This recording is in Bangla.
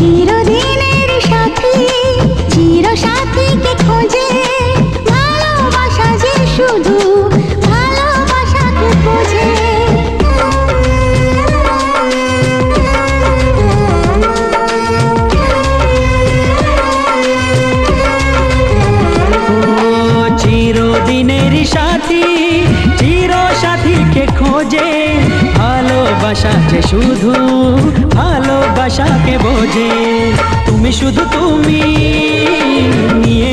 চিরদিনের সাথী চির সাথীকে খোঁজে ভালোবাসা যে শুধু ভালোবাসাকে খোঁজে চিরদিনের চির সাথীকে খোঁজে ভালোবাসা যে শুধু ভালোবাসাকে বোঝে তুমি শুধু তুমি নিয়ে